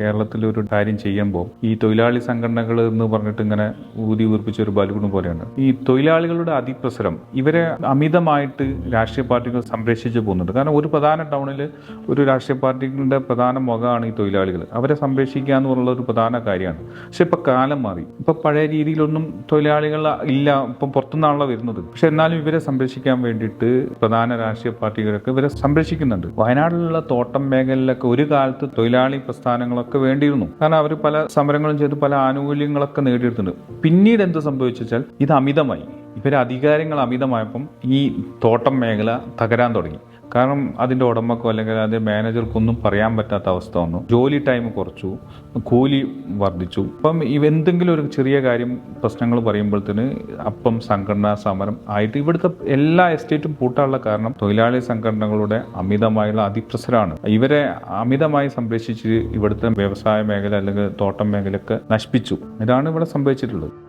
കേരളത്തിൽ ഒരു കാര്യം ചെയ്യുമ്പോൾ ഈ തൊഴിലാളി സംഘടനകൾ എന്ന് പറഞ്ഞിട്ട് ഇങ്ങനെ ഊതി വീർപ്പിച്ച ഒരു ബലൂൺ പോലെയാണ് ഈ തൊഴിലാളികളുടെ അതിപ്രസരം ഇവരെ അമിതമായിട്ട് രാഷ്ട്രീയ പാർട്ടികൾ സംരക്ഷിച്ചു പോകുന്നുണ്ട്. കാരണം ഒരു പ്രധാന ടൗണിൽ ഒരു രാഷ്ട്രീയ പാർട്ടികളുടെ പ്രധാന മുഖമാണ് ഈ തൊഴിലാളികൾ അവരെ സംരക്ഷിക്കുക എന്നുള്ള ഒരു പ്രധാന കാര്യമാണ്. പക്ഷെ ഇപ്പൊ കാലം മാറി. ഇപ്പൊ പഴയ രീതിയിലൊന്നും തൊഴിലാളികൾ ഇല്ല. ഇപ്പം പുറത്തുനിന്നാണല്ലോ വരുന്നത്. പക്ഷെ എന്നാലും ഇവരെ സംരക്ഷിക്കാൻ വേണ്ടിയിട്ട് പ്രധാന രാഷ്ട്രീയ പാർട്ടികളൊക്കെ ഇവരെ സംരക്ഷിക്കുന്നുണ്ട്. വയനാട്ടിലുള്ള തോട്ടം മേഖലയിലൊക്കെ ഒരു കാലത്ത് തൊഴിലാളി പ്രസ്ഥാനങ്ങളൊക്കെ വേണ്ടിയിരുന്നു. കാരണം അവർ പല സമരങ്ങളും ചെയ്ത് പല ആനുകൂല്യങ്ങളൊക്കെ നേടിയെടുത്തിട്ടുണ്ട് പിന്നീട് എന്ത് സംഭവിച്ചാൽ ഇത് അമിതമായി. ഇവരെ അധികാരങ്ങൾ അമിതമായപ്പം ഈ തോട്ടം മേഖല തകരാൻ തുടങ്ങി. കാരണം അതിന്റെ ഉടമക്കോ അല്ലെങ്കിൽ അതിന്റെ മാനേജർക്കൊന്നും പറയാൻ പറ്റാത്ത അവസ്ഥ വന്നു. ജോലി ടൈം കുറച്ചു. കൂലി വർദ്ധിച്ചു. അപ്പം ഇവ എന്തെങ്കിലും ഒരു ചെറിയ കാര്യം പ്രശ്നങ്ങൾ പറയുമ്പോഴത്തേന് അപ്പം സംഘടനാ സമരം ആയിട്ട് ഇവിടുത്തെ എല്ലാ എസ്റ്റേറ്റും പൂട്ടാനുള്ള കാരണം തൊഴിലാളി സംഘടനകളുടെ അമിതമായുള്ള അതിപ്രസരമാണ് ഇവരെ അമിതമായി സംരക്ഷിച്ച് ഇവിടുത്തെ വ്യവസായ മേഖല അല്ലെങ്കിൽ തോട്ടം മേഖലയൊക്കെ നശിപ്പിച്ചു. ഇതാണ് ഇവിടെ സംഭവിച്ചിട്ടുള്ളത്.